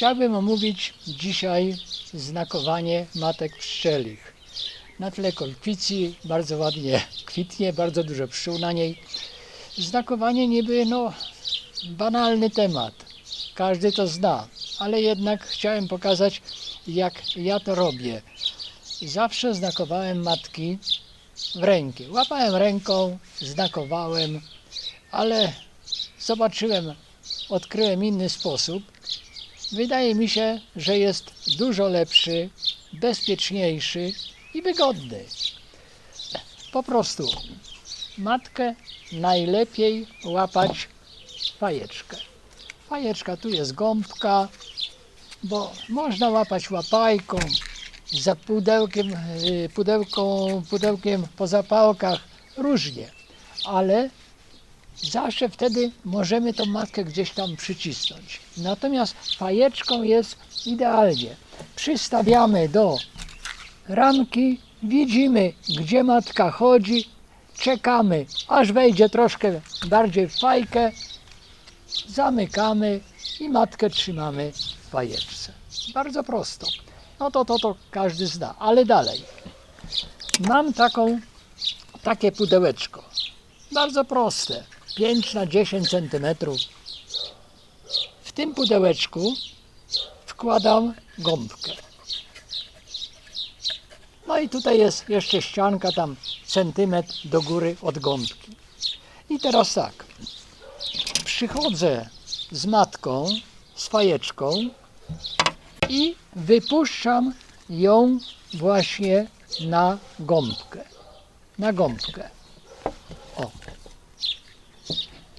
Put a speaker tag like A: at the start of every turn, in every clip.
A: Chciałbym omówić dzisiaj znakowanie matek pszczelich. Na tle kolkwicji bardzo ładnie kwitnie, bardzo dużo pszczół na niej. Znakowanie niby no, banalny temat. Każdy to zna, ale jednak chciałem pokazać, jak ja to robię. Zawsze znakowałem matki w rękę. Łapałem ręką, znakowałem, ale zobaczyłem, odkryłem inny sposób. Wydaje mi się, że jest dużo lepszy, bezpieczniejszy i wygodny. Po prostu matkę najlepiej łapać fajeczkę. Fajeczka, tu jest gąbka, bo można łapać łapajką, za pudełkiem, y, pudełką, pudełkiem po zapałkach, różnie, ale zawsze wtedy możemy tą matkę gdzieś tam przycisnąć. Natomiast fajeczką jest idealnie. Przystawiamy do ramki, widzimy gdzie matka chodzi, czekamy aż wejdzie troszkę bardziej w fajkę, zamykamy i matkę trzymamy w fajeczce. Bardzo prosto. No to to, to każdy zna, ale dalej. Mam taką, takie pudełeczko. Bardzo proste. 5 na 10 cm. W tym pudełeczku wkładam gąbkę. No i tutaj jest jeszcze ścianka tam centymetr do góry od gąbki. I teraz tak. Przychodzę z matką, z fajeczką i wypuszczam ją właśnie na gąbkę. Na gąbkę. O.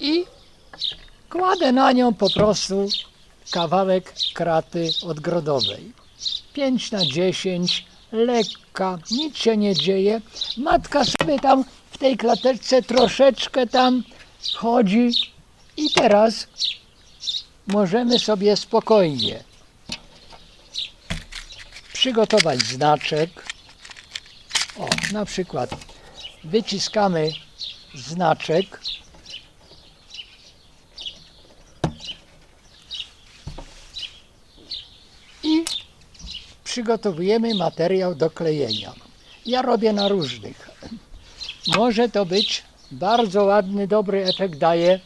A: I kładę na nią po prostu kawałek kraty odgrodowej. 5 na 10, lekka, nic się nie dzieje. Matka sobie tam w tej klateczce troszeczkę tam chodzi i teraz możemy sobie spokojnie przygotować znaczek. O, na przykład wyciskamy znaczek. I przygotowujemy materiał do klejenia. Ja robię na różnych. Może to być bardzo ładny, dobry efekt daje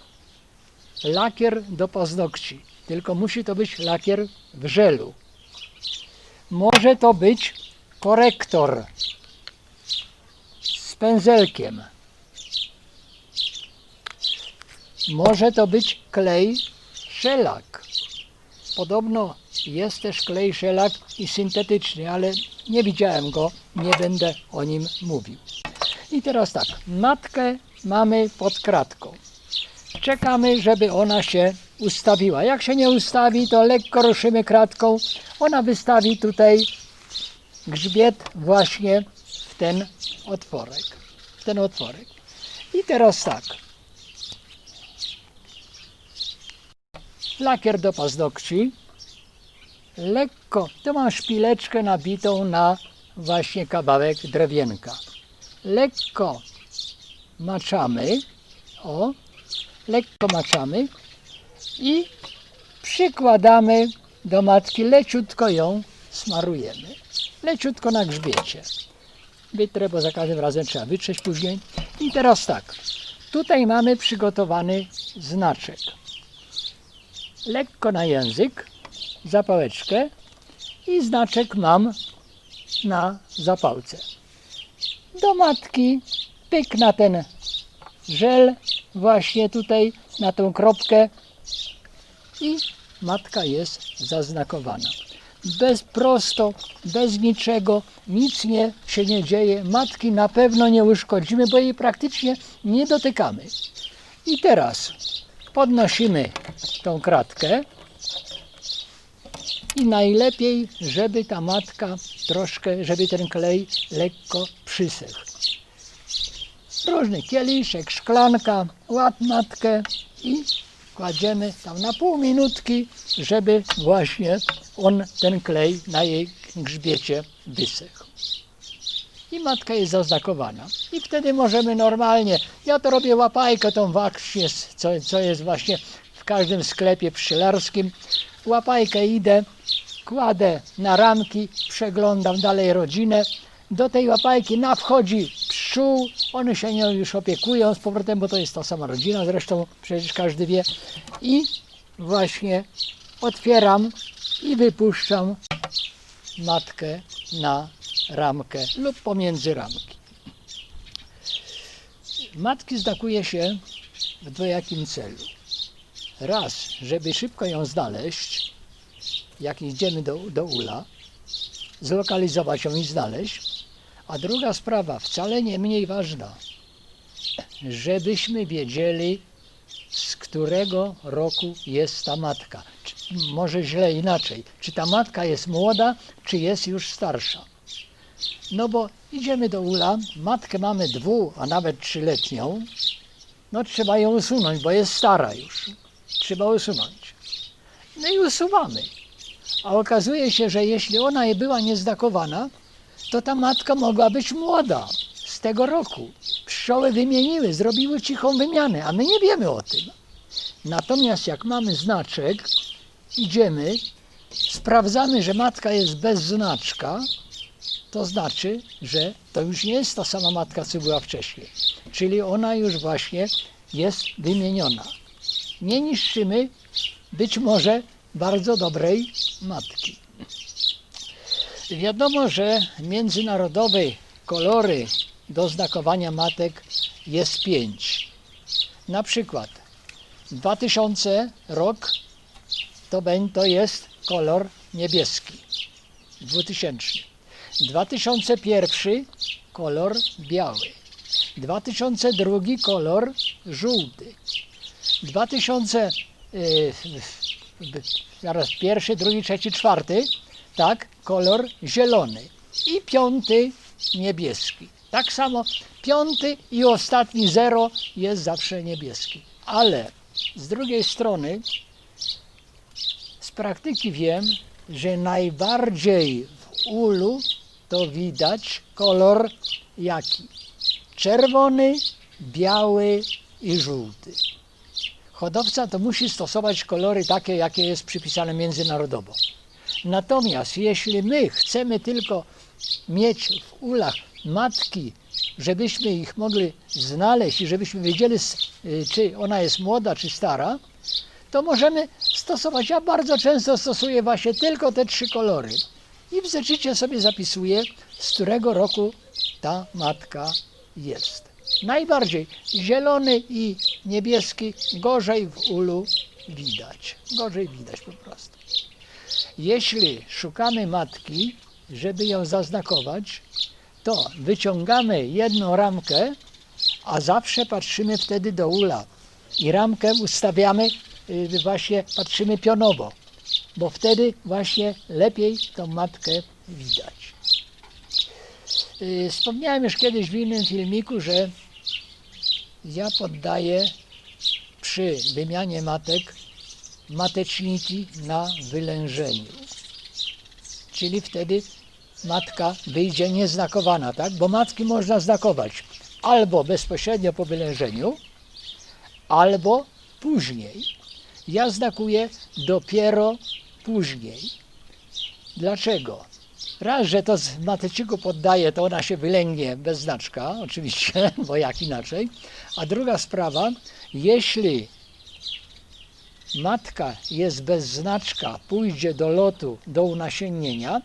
A: lakier do paznokci. Tylko musi to być lakier w żelu. Może to być korektor z pędzelkiem. Może to być klej szelak. Podobno jest też klej szelak i syntetyczny, ale nie widziałem go, nie będę o nim mówił. I teraz tak, matkę mamy pod kratką. Czekamy, żeby ona się ustawiła. Jak się nie ustawi, to lekko ruszymy kratką. Ona wystawi tutaj grzbiet właśnie w ten otworek. W ten otworek. I teraz tak. Lakier do paznokci. Lekko, tu mam szpileczkę nabitą na właśnie kawałek drewienka. Lekko maczamy. O, lekko maczamy i przykładamy do matki, leciutko ją smarujemy. Leciutko na grzbiecie. Wytrę, bo za każdym razem trzeba wytrzeć później. I teraz tak, tutaj mamy przygotowany znaczek. Lekko na język, zapałeczkę i znaczek mam na zapałce. Do matki pyk na ten żel właśnie tutaj na tą kropkę i matka jest zaznakowana. Bez prosto, bez niczego, nic nie, się nie dzieje. Matki na pewno nie uszkodzimy, bo jej praktycznie nie dotykamy. I teraz podnosimy tą kratkę i najlepiej, żeby ta matka troszkę, żeby ten klej lekko przysechł różny kieliszek, szklanka, łap matkę i kładziemy tam na pół minutki, żeby właśnie on, ten klej na jej grzbiecie wysechł. I matka jest zaznakowana. I wtedy możemy normalnie, ja to robię łapajkę, tą waks jest, co, co jest właśnie w każdym sklepie pszczelarskim. łapajkę idę, kładę na ramki, przeglądam dalej rodzinę. Do tej łapajki na wchodzi pszczół, one się nią już opiekują z powrotem, bo to jest ta sama rodzina, zresztą przecież każdy wie. I właśnie otwieram i wypuszczam matkę na ramkę lub pomiędzy ramki. Matki zdakuje się w dwojakim celu. Raz, żeby szybko ją znaleźć, jak idziemy do, do ula, zlokalizować ją i znaleźć. A druga sprawa, wcale nie mniej ważna, żebyśmy wiedzieli, z którego roku jest ta matka. Czy, może źle inaczej, czy ta matka jest młoda, czy jest już starsza. No bo idziemy do ula, matkę mamy dwu, a nawet trzyletnią, no trzeba ją usunąć, bo jest stara już. Trzeba usunąć. No i usuwamy. A okazuje się, że jeśli ona była niezdakowana, to ta matka mogła być młoda z tego roku. Pszczoły wymieniły, zrobiły cichą wymianę, a my nie wiemy o tym. Natomiast jak mamy znaczek, idziemy, sprawdzamy, że matka jest bez znaczka, to znaczy, że to już nie jest ta sama matka, co była wcześniej. Czyli ona już właśnie jest wymieniona. Nie niszczymy być może bardzo dobrej matki. Wiadomo, że międzynarodowe kolory do znakowania matek jest pięć. Na przykład 2000 rok to, to jest kolor niebieski. 2000. 2001 kolor biały. 2002 kolor żółty. 2000 yy, zaraz pierwszy, drugi, trzeci, czwarty, tak, kolor zielony. I piąty niebieski. Tak samo piąty i ostatni zero jest zawsze niebieski. Ale z drugiej strony z praktyki wiem, że najbardziej w ulu to widać kolor jaki? Czerwony, biały i żółty. Hodowca to musi stosować kolory takie, jakie jest przypisane międzynarodowo. Natomiast jeśli my chcemy tylko mieć w ulach matki, żebyśmy ich mogli znaleźć i żebyśmy wiedzieli, y, czy ona jest młoda, czy stara, to możemy stosować. Ja bardzo często stosuję właśnie tylko te trzy kolory. I w zeszycie sobie zapisuję, z którego roku ta matka jest. Najbardziej zielony i niebieski gorzej w ulu widać. Gorzej widać po prostu. Jeśli szukamy matki, żeby ją zaznakować, to wyciągamy jedną ramkę, a zawsze patrzymy wtedy do ula. I ramkę ustawiamy, y, właśnie patrzymy pionowo, bo wtedy właśnie lepiej tą matkę widać. Y, Wspomniałem już kiedyś w innym filmiku, że ja poddaję przy wymianie matek mateczniki na wylężeniu. Czyli wtedy matka wyjdzie nieznakowana, tak? Bo matki można znakować albo bezpośrednio po wylężeniu, albo później. Ja znakuję dopiero później. Dlaczego? Raz, że to z mateciku poddaję, to ona się wylęgnie bez znaczka, oczywiście, bo jak inaczej. A druga sprawa, jeśli matka jest bez znaczka, pójdzie do lotu, do unasiennienia,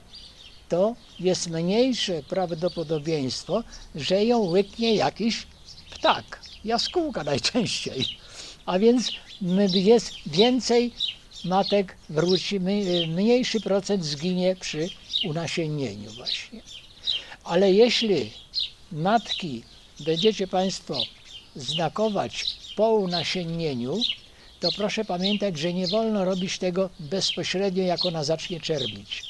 A: to jest mniejsze prawdopodobieństwo, że ją łyknie jakiś ptak, jaskółka najczęściej. A więc jest więcej matek wróci, mniejszy procent zginie przy unasiennieniu właśnie. Ale jeśli matki będziecie Państwo znakować po unasiennieniu, to proszę pamiętać, że nie wolno robić tego bezpośrednio, jak ona zacznie czerwić.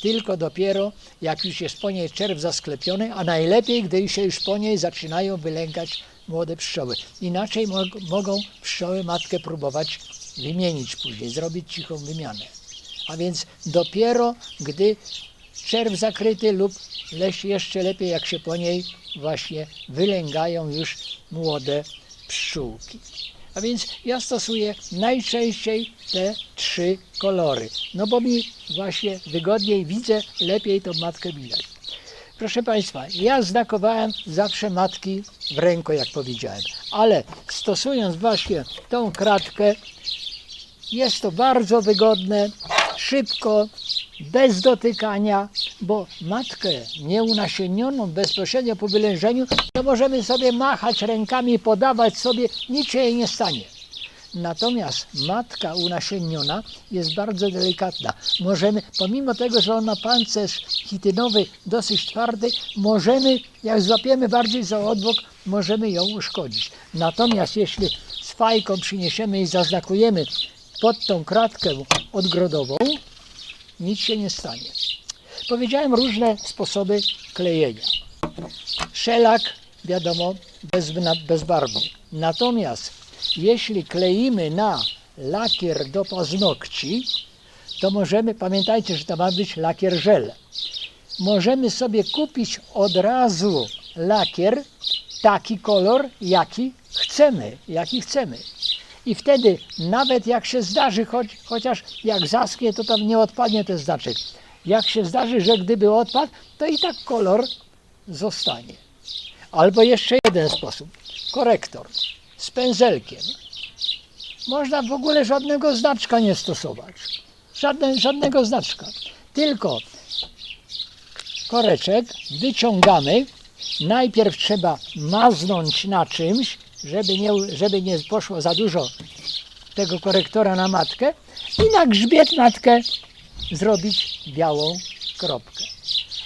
A: Tylko dopiero, jak już jest po niej czerw zasklepiony, a najlepiej, gdy się już po niej zaczynają wylęgać młode pszczoły. Inaczej mog- mogą pszczoły matkę próbować wymienić później, zrobić cichą wymianę. A więc dopiero, gdy czerw zakryty lub leś jeszcze lepiej, jak się po niej właśnie wylęgają już młode pszczółki. A więc ja stosuję najczęściej te trzy kolory. No bo mi właśnie wygodniej widzę, lepiej tą matkę widać. Proszę Państwa, ja znakowałem zawsze matki w ręku, jak powiedziałem, ale stosując właśnie tą kratkę, jest to bardzo wygodne, szybko, bez dotykania, bo matkę nieunasienioną bezpośrednio po wylężeniu, to możemy sobie machać rękami, podawać sobie, nic się jej nie stanie. Natomiast matka unasienniona jest bardzo delikatna. Możemy, pomimo tego, że ona pancerz chitynowy dosyć twardy, możemy, jak złapiemy bardziej za odwłok, możemy ją uszkodzić. Natomiast jeśli z fajką przyniesiemy i zaznakujemy pod tą kratkę odgrodową, nic się nie stanie. Powiedziałem różne sposoby klejenia. Szelak, wiadomo, bez, bezbarwny. Natomiast jeśli kleimy na lakier do paznokci, to możemy, pamiętajcie, że to ma być lakier żel. Możemy sobie kupić od razu lakier, taki kolor, jaki chcemy, jaki chcemy. I wtedy nawet jak się zdarzy, choć, chociaż jak zaschnie, to tam nie odpadnie ten znaczek. Jak się zdarzy, że gdyby odpadł, to i tak kolor zostanie. Albo jeszcze jeden sposób. Korektor z pędzelkiem. Można w ogóle żadnego znaczka nie stosować. Żadne, żadnego znaczka. Tylko koreczek wyciągamy. Najpierw trzeba maznąć na czymś, żeby nie, żeby nie poszło za dużo tego korektora na matkę i na grzbiet matkę zrobić białą kropkę.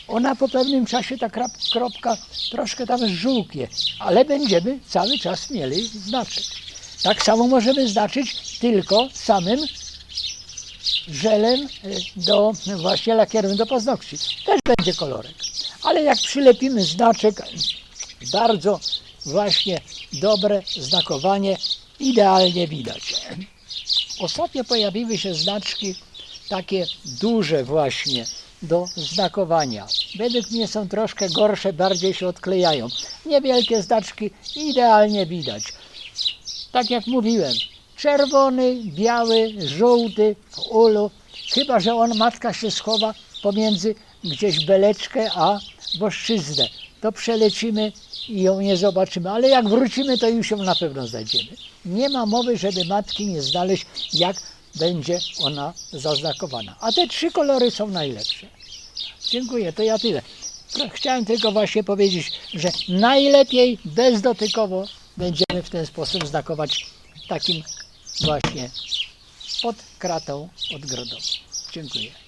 A: Ona po pewnym czasie, ta kropka troszkę tam żółknie, ale będziemy cały czas mieli znaczek. Tak samo możemy znaczyć tylko samym żelem y, do właśnie lakierem do paznokci. Też będzie kolorek. Ale jak przylepimy znaczek, bardzo właśnie dobre znakowanie, idealnie widać. Ostatnio pojawiły się znaczki takie duże właśnie do znakowania. Według mnie są troszkę gorsze, bardziej się odklejają. Niewielkie znaczki idealnie widać. Tak jak mówiłem, czerwony, biały, żółty w ulu, chyba że on matka się schowa pomiędzy gdzieś beleczkę a woszczyznę. To przelecimy i ją nie zobaczymy, ale jak wrócimy, to już ją na pewno znajdziemy. Nie ma mowy, żeby matki nie znaleźć, jak będzie ona zaznakowana. A te trzy kolory są najlepsze. Dziękuję, to ja tyle. Chciałem tylko właśnie powiedzieć, że najlepiej bezdotykowo będziemy w ten sposób znakować takim właśnie pod kratą odgrodową. Dziękuję.